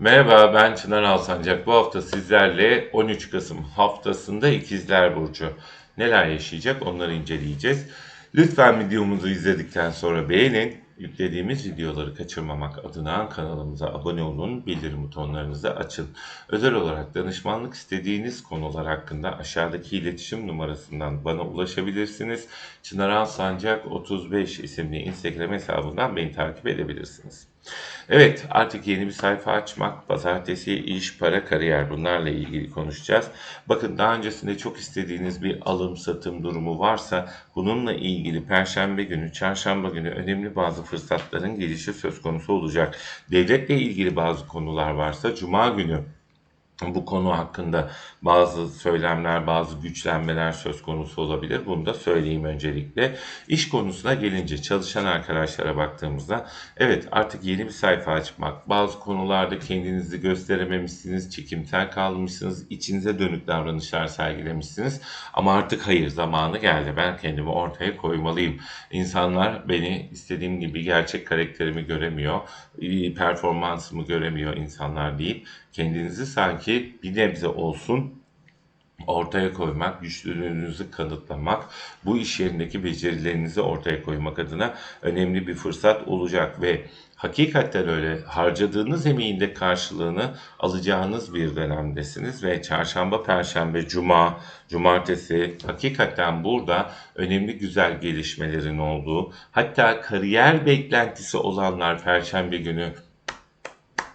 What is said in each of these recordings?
Merhaba ben Çınar Alsancak. Bu hafta sizlerle 13 Kasım haftasında İkizler Burcu neler yaşayacak onları inceleyeceğiz. Lütfen videomuzu izledikten sonra beğenin. Yüklediğimiz videoları kaçırmamak adına kanalımıza abone olun, bildirim butonlarınızı açın. Özel olarak danışmanlık istediğiniz konular hakkında aşağıdaki iletişim numarasından bana ulaşabilirsiniz. Çınar Alsancak 35 isimli Instagram hesabından beni takip edebilirsiniz. Evet artık yeni bir sayfa açmak, pazartesi, iş, para, kariyer bunlarla ilgili konuşacağız. Bakın daha öncesinde çok istediğiniz bir alım satım durumu varsa bununla ilgili perşembe günü, çarşamba günü önemli bazı fırsatların gelişi söz konusu olacak. Devletle ilgili bazı konular varsa cuma günü bu konu hakkında bazı söylemler, bazı güçlenmeler söz konusu olabilir. Bunu da söyleyeyim öncelikle. İş konusuna gelince çalışan arkadaşlara baktığımızda evet artık yeni bir sayfa açmak, bazı konularda kendinizi gösterememişsiniz, çekimsel kalmışsınız, içinize dönük davranışlar sergilemişsiniz. Ama artık hayır zamanı geldi. Ben kendimi ortaya koymalıyım. İnsanlar beni istediğim gibi gerçek karakterimi göremiyor, performansımı göremiyor insanlar deyip kendinizi sanki bir nebze olsun ortaya koymak, güçlülüğünüzü kanıtlamak, bu iş yerindeki becerilerinizi ortaya koymak adına önemli bir fırsat olacak ve hakikaten öyle harcadığınız emeğin de karşılığını alacağınız bir dönemdesiniz ve çarşamba, perşembe, cuma, cumartesi hakikaten burada önemli güzel gelişmelerin olduğu, hatta kariyer beklentisi olanlar perşembe günü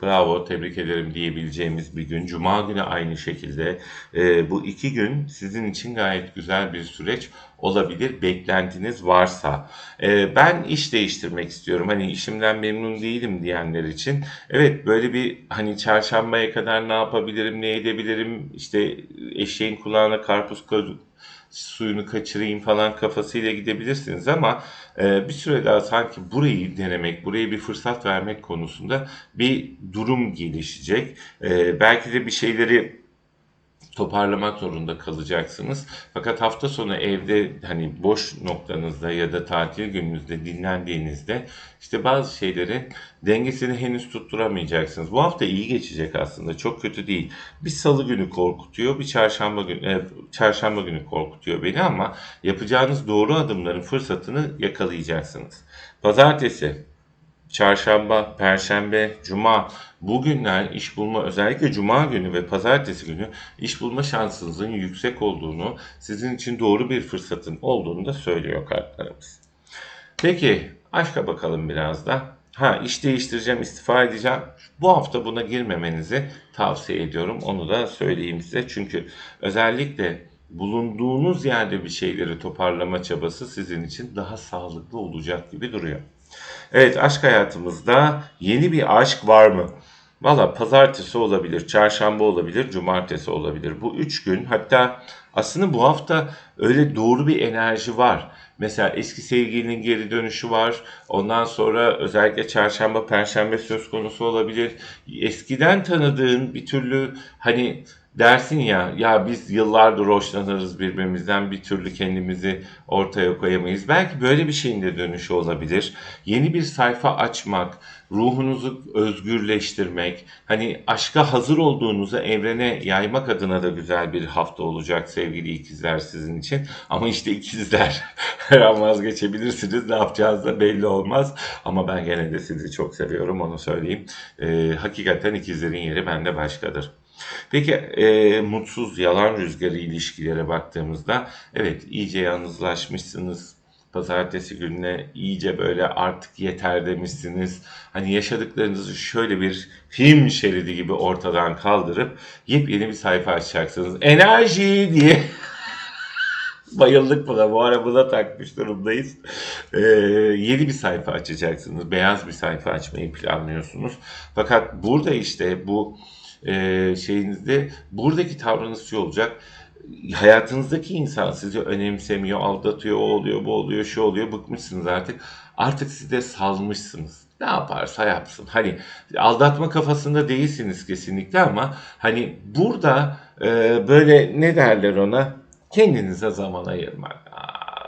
bravo tebrik ederim diyebileceğimiz bir gün. Cuma günü aynı şekilde. Ee, bu iki gün sizin için gayet güzel bir süreç olabilir beklentiniz varsa. Ee, ben iş değiştirmek istiyorum. Hani işimden memnun değilim diyenler için. Evet böyle bir hani çarşambaya kadar ne yapabilirim, ne edebilirim? İşte eşeğin kulağına karpuz suyunu kaçırayım falan kafasıyla gidebilirsiniz ama e, bir süre daha sanki burayı denemek, buraya bir fırsat vermek konusunda bir durum gelişecek. E, belki de bir şeyleri toparlamak zorunda kalacaksınız. Fakat hafta sonu evde hani boş noktanızda ya da tatil gününüzde dinlendiğinizde işte bazı şeylerin dengesini henüz tutturamayacaksınız. Bu hafta iyi geçecek aslında. Çok kötü değil. Bir salı günü korkutuyor, bir çarşamba günü e, çarşamba günü korkutuyor beni ama yapacağınız doğru adımların fırsatını yakalayacaksınız. Pazartesi Çarşamba, Perşembe, Cuma bu günler iş bulma özellikle Cuma günü ve Pazartesi günü iş bulma şansınızın yüksek olduğunu, sizin için doğru bir fırsatın olduğunu da söylüyor kartlarımız. Peki aşka bakalım biraz da. Ha iş değiştireceğim, istifa edeceğim. Bu hafta buna girmemenizi tavsiye ediyorum. Onu da söyleyeyim size. Çünkü özellikle bulunduğunuz yerde bir şeyleri toparlama çabası sizin için daha sağlıklı olacak gibi duruyor. Evet aşk hayatımızda yeni bir aşk var mı? Valla pazartesi olabilir, çarşamba olabilir, cumartesi olabilir. Bu üç gün hatta aslında bu hafta öyle doğru bir enerji var. Mesela eski sevgilinin geri dönüşü var. Ondan sonra özellikle çarşamba, perşembe söz konusu olabilir. Eskiden tanıdığın bir türlü hani dersin ya ya biz yıllardır hoşlanırız birbirimizden bir türlü kendimizi ortaya koyamayız. Belki böyle bir şeyin de dönüşü olabilir. Yeni bir sayfa açmak, ruhunuzu özgürleştirmek, hani aşka hazır olduğunuzu evrene yaymak adına da güzel bir hafta olacak sevgili ikizler sizin için. Ama işte ikizler her an vazgeçebilirsiniz. Ne yapacağınız da belli olmaz. Ama ben gene de sizi çok seviyorum onu söyleyeyim. Ee, hakikaten ikizlerin yeri bende başkadır. Peki e, mutsuz yalan rüzgarı ilişkilere baktığımızda evet iyice yalnızlaşmışsınız. Pazartesi gününe iyice böyle artık yeter demişsiniz. Hani yaşadıklarınızı şöyle bir film şeridi gibi ortadan kaldırıp yepyeni bir sayfa açacaksınız. Enerji diye Bayıldık buna. Bu ara buna takmış durumdayız. Ee, yeni bir sayfa açacaksınız. Beyaz bir sayfa açmayı planlıyorsunuz. Fakat burada işte bu e, şeyinizde buradaki tavrınız şu olacak. Hayatınızdaki insan sizi önemsemiyor, aldatıyor, o oluyor, bu oluyor, şu oluyor. Bıkmışsınız artık. Artık siz de salmışsınız. Ne yaparsa yapsın. Hani aldatma kafasında değilsiniz kesinlikle ama hani burada e, böyle ne derler ona? Kendinize zaman ayırmak.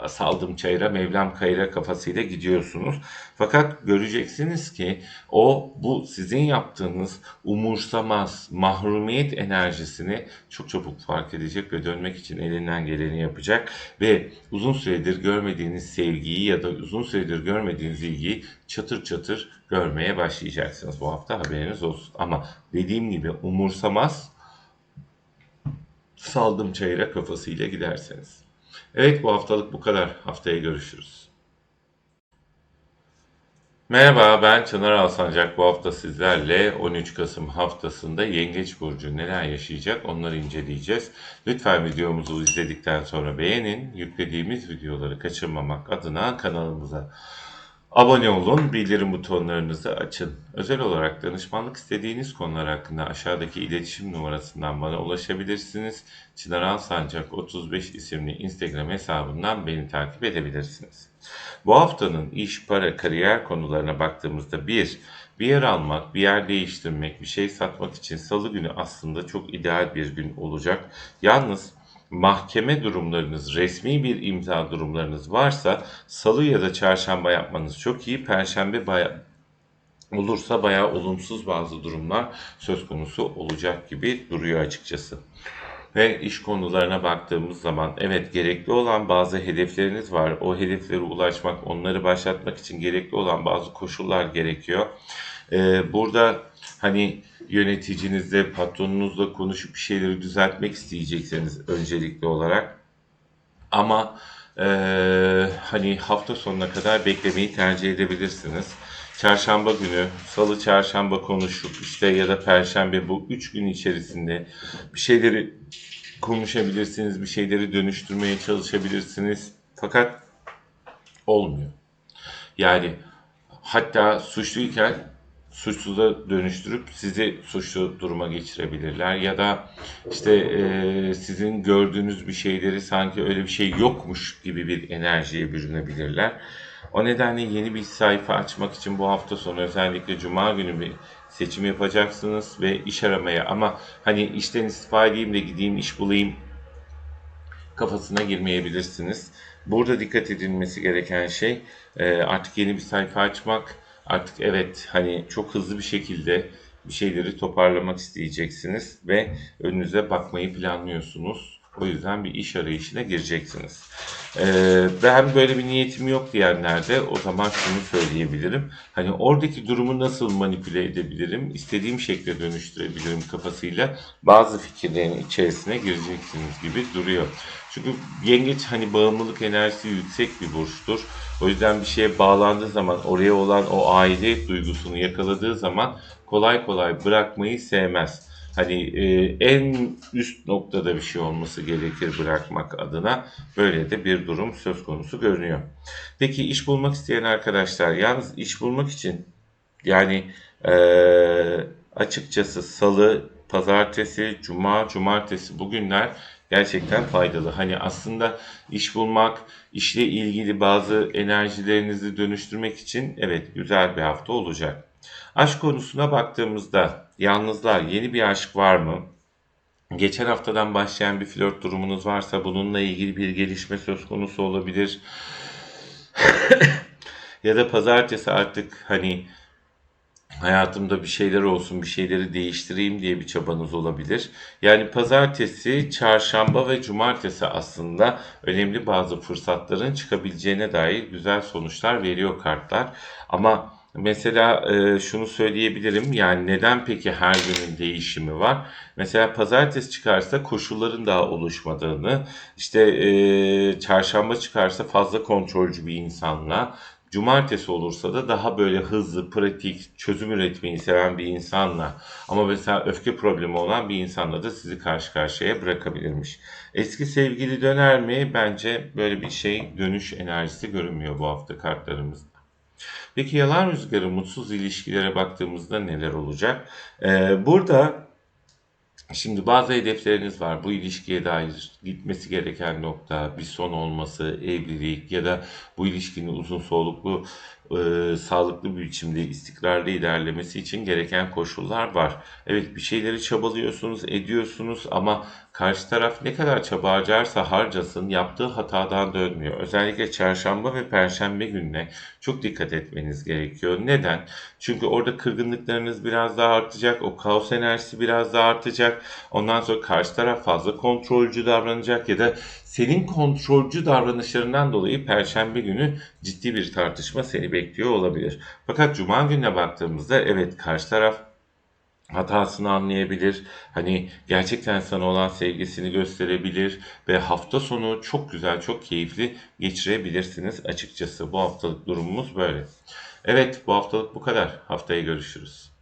Saldım çayıra Mevlam kayıra kafasıyla gidiyorsunuz. Fakat göreceksiniz ki o bu sizin yaptığınız umursamaz mahrumiyet enerjisini çok çabuk fark edecek ve dönmek için elinden geleni yapacak ve uzun süredir görmediğiniz sevgiyi ya da uzun süredir görmediğiniz ilgiyi çatır çatır görmeye başlayacaksınız bu hafta haberiniz olsun. Ama dediğim gibi umursamaz saldım çayıra kafasıyla giderseniz. Evet bu haftalık bu kadar. Haftaya görüşürüz. Merhaba ben Çınar Alsancak. Bu hafta sizlerle 13 Kasım haftasında Yengeç Burcu neler yaşayacak onları inceleyeceğiz. Lütfen videomuzu izledikten sonra beğenin. Yüklediğimiz videoları kaçırmamak adına kanalımıza Abone olun, bildirim butonlarınızı açın. Özel olarak danışmanlık istediğiniz konular hakkında aşağıdaki iletişim numarasından bana ulaşabilirsiniz. Çınar Alsancak 35 isimli Instagram hesabından beni takip edebilirsiniz. Bu haftanın iş, para, kariyer konularına baktığımızda bir, bir yer almak, bir yer değiştirmek, bir şey satmak için salı günü aslında çok ideal bir gün olacak. Yalnız mahkeme durumlarınız, resmi bir imza durumlarınız varsa salı ya da çarşamba yapmanız çok iyi. Perşembe baya olursa bayağı olumsuz bazı durumlar söz konusu olacak gibi duruyor açıkçası. Ve iş konularına baktığımız zaman evet gerekli olan bazı hedefleriniz var. O hedeflere ulaşmak, onları başlatmak için gerekli olan bazı koşullar gerekiyor. Ee, burada hani yöneticinizle, patronunuzla konuşup bir şeyleri düzeltmek isteyecekseniz öncelikli olarak. Ama e, hani hafta sonuna kadar beklemeyi tercih edebilirsiniz. Çarşamba günü, salı çarşamba konuşup işte ya da perşembe bu üç gün içerisinde bir şeyleri konuşabilirsiniz, bir şeyleri dönüştürmeye çalışabilirsiniz. Fakat olmuyor. Yani hatta suçluyken suçsuza dönüştürüp sizi suçlu duruma geçirebilirler ya da işte e, sizin gördüğünüz bir şeyleri sanki öyle bir şey yokmuş gibi bir enerjiye bürünebilirler. O nedenle yeni bir sayfa açmak için bu hafta sonu özellikle cuma günü bir seçim yapacaksınız ve iş aramaya ama hani işten istifa edeyim de gideyim iş bulayım kafasına girmeyebilirsiniz. Burada dikkat edilmesi gereken şey e, artık yeni bir sayfa açmak Artık evet hani çok hızlı bir şekilde bir şeyleri toparlamak isteyeceksiniz ve önünüze bakmayı planlıyorsunuz. O yüzden bir iş arayışına gireceksiniz. Ee, ben böyle bir niyetim yok diyenler de o zaman şunu söyleyebilirim. Hani oradaki durumu nasıl manipüle edebilirim, istediğim şekle dönüştürebilirim kafasıyla bazı fikirlerin içerisine gireceksiniz gibi duruyor. Çünkü yengeç hani bağımlılık enerjisi yüksek bir burçtur. O yüzden bir şeye bağlandığı zaman oraya olan o aidiyet duygusunu yakaladığı zaman kolay kolay bırakmayı sevmez. Hani e, en üst noktada bir şey olması gerekir bırakmak adına böyle de bir durum söz konusu görünüyor. Peki iş bulmak isteyen arkadaşlar yalnız iş bulmak için yani e, açıkçası salı, pazartesi, cuma, cumartesi bugünler gerçekten faydalı. Hani aslında iş bulmak, işle ilgili bazı enerjilerinizi dönüştürmek için evet güzel bir hafta olacak. Aşk konusuna baktığımızda yalnızlar yeni bir aşk var mı? Geçen haftadan başlayan bir flört durumunuz varsa bununla ilgili bir gelişme söz konusu olabilir. ya da pazartesi artık hani hayatımda bir şeyler olsun, bir şeyleri değiştireyim diye bir çabanız olabilir. Yani pazartesi, çarşamba ve cumartesi aslında önemli bazı fırsatların çıkabileceğine dair güzel sonuçlar veriyor kartlar. Ama mesela e, şunu söyleyebilirim yani neden peki her günün değişimi var? Mesela pazartesi çıkarsa koşulların daha oluşmadığını, işte e, çarşamba çıkarsa fazla kontrolcü bir insanla, Cumartesi olursa da daha böyle hızlı, pratik, çözüm üretmeyi seven bir insanla ama mesela öfke problemi olan bir insanla da sizi karşı karşıya bırakabilirmiş. Eski sevgili döner mi? Bence böyle bir şey dönüş enerjisi görünmüyor bu hafta kartlarımızda. Peki yalan rüzgarı mutsuz ilişkilere baktığımızda neler olacak? Ee, burada Şimdi bazı hedefleriniz var. Bu ilişkiye dair gitmesi gereken nokta, bir son olması, evlilik ya da bu ilişkinin uzun soluklu e, sağlıklı bir biçimde istikrarlı ilerlemesi için gereken koşullar var. Evet bir şeyleri çabalıyorsunuz, ediyorsunuz ama karşı taraf ne kadar çaba harcarsa harcasın yaptığı hatadan dönmüyor. Özellikle çarşamba ve perşembe gününe çok dikkat etmeniz gerekiyor. Neden? Çünkü orada kırgınlıklarınız biraz daha artacak, o kaos enerjisi biraz daha artacak. Ondan sonra karşı taraf fazla kontrolcü davranacak ya da senin kontrolcü davranışlarından dolayı perşembe günü ciddi bir tartışma seni bekliyor olabilir. Fakat cuma gününe baktığımızda evet karşı taraf hatasını anlayabilir. Hani gerçekten sana olan sevgisini gösterebilir ve hafta sonu çok güzel, çok keyifli geçirebilirsiniz açıkçası. Bu haftalık durumumuz böyle. Evet, bu haftalık bu kadar. Haftaya görüşürüz.